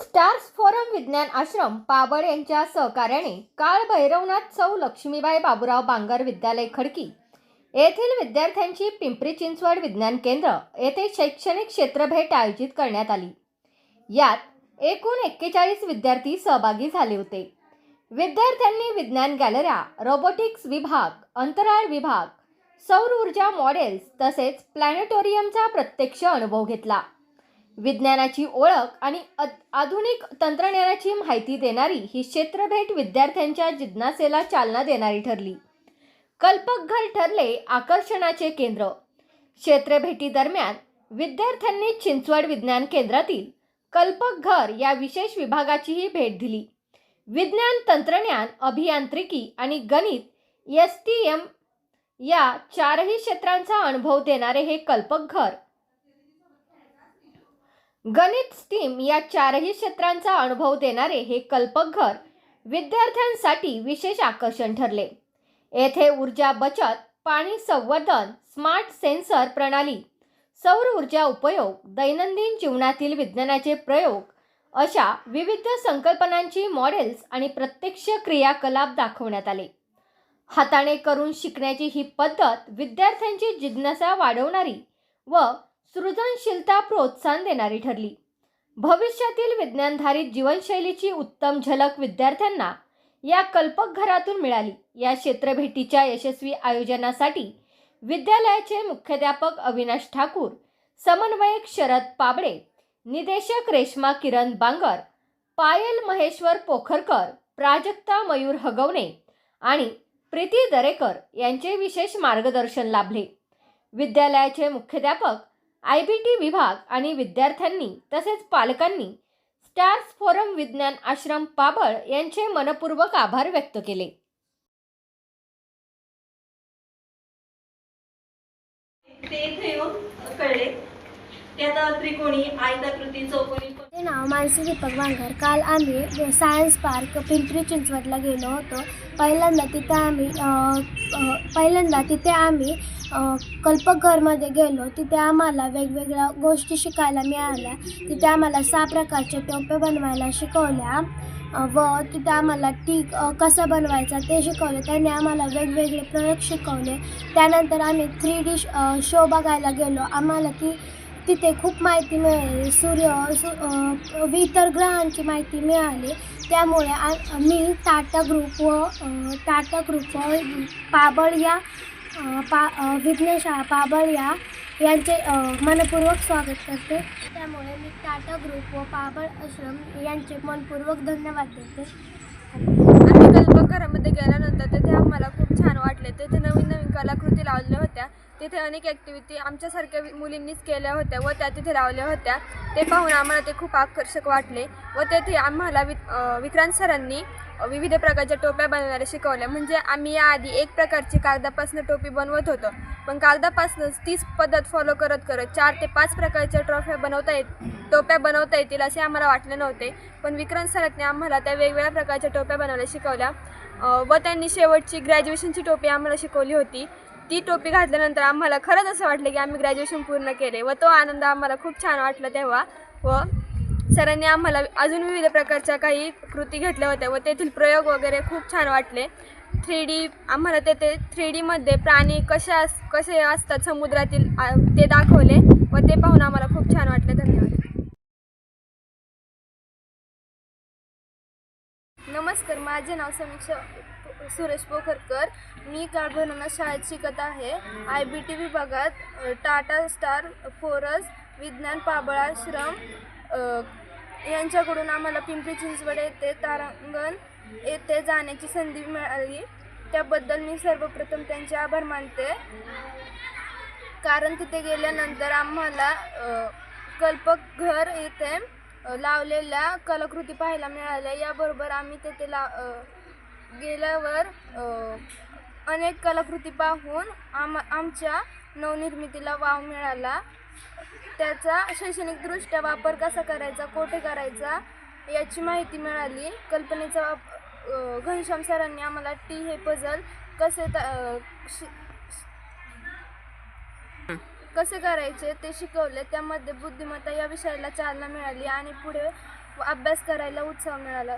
Stars forum विज्ञान आश्रम पाबळ यांच्या सहकार्याने काळ भैरवनाथ सौ लक्ष्मीबाई बाबूराव बांगर विद्यालय खडकी येथील विद्यार्थ्यांची पिंपरी चिंचवड विज्ञान केंद्र येथे शैक्षणिक क्षेत्रभेट आयोजित करण्यात आली. यात एकूण एक्केचाळीस विद्यार्थी सहभागी झाले होते. विद्यार्थ्यांनी विज्ञान गॅलऱ्या रोबोटिक्स विभाग अंतराळ विभाग सौर ऊर्जा मॉडेल्स तसेच प्लॅनेटोरियमचा प्रत्यक्ष अनुभव घेतला. विज्ञानाची ओळख आणि आधुनिक तंत्रज्ञानाची माहिती देणारी ही क्षेत्रभेट विद्यार्थ्यांच्या जिज्ञासेला चालना देणारी ठरली. कल्पकघर ठरले आकर्षणाचे केंद्र. क्षेत्रभेटीदरम्यान विद्यार्थ्यांनी चिंचवड विज्ञान केंद्रातील कल्पकघर या विशेष विभागाचीही भेट दिली. विज्ञान तंत्रज्ञान अभियांत्रिकी आणि गणित एस टी एम या चारही क्षेत्रांचा अनुभव देणारे हे कल्पकघर गणित स्टीम या चारही क्षेत्रांचा अनुभव देणारे हे कल्पकघर विद्यार्थ्यांसाठी विशेष आकर्षण ठरले. येथे ऊर्जा बचत पाणी संवर्धन स्मार्ट सेन्सर प्रणाली सौर ऊर्जा उपयोग दैनंदिन जीवनातील विज्ञानाचे प्रयोग अशा विविध संकल्पनांची मॉडेल्स आणि प्रत्यक्ष क्रियाकलाप दाखवण्यात आले. हाताने करून शिकण्याची ही पद्धत विद्यार्थ्यांची जिज्ञासा वाढवणारी व सृजनशीलता प्रोत्साहन देणारी ठरली. भविष्यातील विज्ञानधारित जीवनशैलीची उत्तम झलक विद्यार्थ्यांना या कल्पकघरातून मिळाली. या क्षेत्रभेटीच्या यशस्वी आयोजनासाठी विद्यालयाचे मुख्याध्यापक अविनाश ठाकूर समन्वयक शरद पाबडे निदेशक रेश्मा किरण बांगर पायल महेश्वर पोखरकर प्राजक्ता मयूर हगवणे आणि प्रीती दरेकर यांचे विशेष मार्गदर्शन लाभले. विद्यालयाचे मुख्याध्यापक आय बी टी विभाग आणि विद्यार्थ्यांनी तसेच पालकांनी स्टार्स फोरम विज्ञान आश्रम पाबळ यांचे मनपूर्वक आभार व्यक्त केले. ते इथे येऊन कळले. ते आता त्रिकोणी आयताकृती चौकोनी नाव मानसी दीपक बांगर काल आम्ही सायन्स पार्क पिंपरी चिंचवडला गेलो होतो. पहिल्यांदा तिथे आम्ही पहिल्यांदा तिथे आम्ही कल्पकघरमध्ये गेलो. तिथे आम्हाला वेगवेगळ्या गोष्टी शिकायला मिळाल्या. तिथे आम्हाला सहा प्रकारचे टोपे बनवायला शिकवल्या. व तिथे आम्हाला टीक कसं कसा बनवायचा ते शिकवले. त्यांनी आम्हाला वेगवेगळे प्रयोग शिकवले. त्यानंतर आम्ही थ्री डी शो बघायला गेलो. आम्हाला ती तिथे खूप माहिती मिळाली. सूर्य सु इतर ग्रहांची माहिती मिळाली. त्यामुळे आ मी टाटा ग्रुप व टाटा ग्रुप व पाबळ या पा अ, विघ्नशाळा पाबळ या यांचे मनपूर्वक स्वागत करते. त्यामुळे मी टाटा ग्रुप व पाबळ आश्रम यांचे मनपूर्वक धन्यवाद देते. आम्ही कल्पकघरामध्ये गेल्यानंतर तिथे आम्हाला खूप छान वाटले. तेथे नवीन नवीन कलाकृती लावल्या होत्या. तिथे अनेक ॲक्टिव्हिटी आमच्यासारख्या मुलींनीच केल्या होत्या व त्या तिथे लावल्या होत्या. ते पाहून आम्हाला ते खूप आकर्षक वाटले व तेथे आम्हाला वि विक्रांत सरांनी विविध प्रकारच्या टोप्या बनवायला शिकवल्या. म्हणजे आम्ही याआधी एक प्रकारची कागदापासून टोपी बनवत होतो. पण कागदापासूनच तीच पद्धत फॉलो करत करत चार ते पाच प्रकारच्या ट्रॉफ्या बनवता येत टोप्या बनवता येतील असे आम्हाला वाटले नव्हते. पण विक्रांत सरांनी आम्हाला त्या वेगवेगळ्या प्रकारच्या टोप्या बनवायला शिकवल्या. व त्यांनी शेवटची ग्रॅज्युएशनची टोपी आम्हाला शिकवली होती. ती टोपी घातल्यानंतर आम्हाला खरंच असं वाटलं की आम्ही ग्रॅज्युएशन पूर्ण केले व तो आनंद आम्हाला खूप छान वाटला तेव्हा व सरांनी आम्हाला अजून विविध प्रकारच्या काही कृती घेतल्या होत्या व तेथील प्रयोग वगैरे खूप छान वाटले. थ्री डी आम्हाला तेथे थ्री डीमध्ये प्राणी कसे अस कसे असतात समुद्रातील ते दाखवले व ते पाहून आम्हाला खूप छान वाटले. धन्यवाद. नमस्कार माझे नाव समीक्षा सुरेश पोखरकर. मी काळभरणा शाळेत शिकत आहे. आय बी टी विभागात टाटा स्टार फोरस विज्ञान पाबळाश्रम यांच्याकडून आम्हाला पिंपरी चिंचवड येथे तारांगण येथे जाण्याची संधी मिळाली. त्याबद्दल मी सर्वप्रथम त्यांचे आभार मानते. कारण तिथे गेल्यानंतर आम्हाला कल्पक कल्पकघर येथे लावलेल्या कलाकृती पाहायला मिळाल्या. याबरोबर आम्ही तेथे ला गेल्यावर अनेक कलाकृती पाहून आम आमच्या नवनिर्मितीला वाव मिळाला. त्याचा शैक्षणिकदृष्ट्या वापर कसा करायचा कोठे करायचा याची माहिती मिळाली. कल्पनेचा वाप घनश्याम सरांनी आम्हाला टी हे पझल कसे त कसे करायचे ते शिकवले. त्यामध्ये बुद्धिमत्ता या विषयाला चालना मिळाली आणि पुढे अभ्यास करायला उत्साह मिळाला.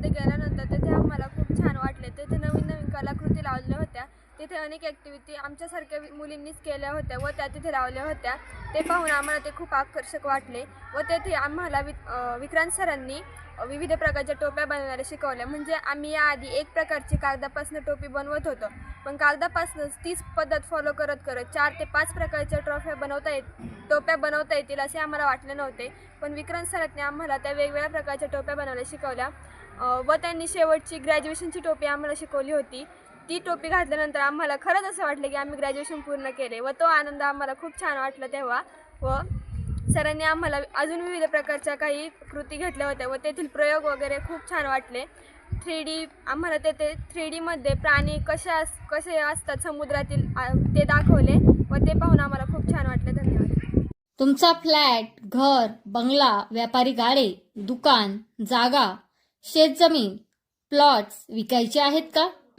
कल्पकरामध्ये गेल्यानंतर तिथे आम्हाला खूप छान वाटले तेथे नवीन नवीन कलाकृती लावल्या होत्या तिथे अनेक ॲक्टिव्हिटी आमच्यासारख्या मुलींनीच केल्या होत्या व त्या तिथे लावल्या होत्या. ते पाहून आम्हाला ते खूप आकर्षक वाटले व तेथे आम्हाला वि विक्रांत सरांनी विविध प्रकारच्या टोप्या बनवायला शिकवल्या. म्हणजे आम्ही याआधी एक प्रकारची कागदापासून टोपी बनवत होतो. पण कागदापासूनच तीच पद्धत फॉलो करत करत चार ते पाच प्रकारच्या ट्रॉफ्या बनवता येत टोप्या बनवता येतील असे आम्हाला वाटले नव्हते. पण विक्रांत सरांनी आम्हाला त्या वेगवेगळ्या प्रकारच्या टोप्या बनवायला शिकवल्या. व त्यांनी शेवटची ग्रॅज्युएशनची टोपी आम्हाला शिकवली होती. ती टोपी घातल्यानंतर आम्हाला खरंच असं वाटलं की आम्ही ग्रॅज्युएशन पूर्ण केले व तो आनंद आम्हाला खूप छान वाटला तेव्हा. व सरांनी आम्हाला अजून विविध प्रकारच्या काही कृती घेतल्या होत्या व तेथील प्रयोग वगैरे खूप छान वाटले. थ्री डी आम्हाला तेथे थ्री डीमध्ये प्राणी कशा अस कसे असतात समुद्रातील ते दाखवले व ते पाहून आम्हाला खूप छान वाटले. धन्यवाद. तुमचा फ्लॅट घर बंगला व्यापारी गाडे दुकान जागा शेतजमीन प्लॉट्स विकायचे आहेत का?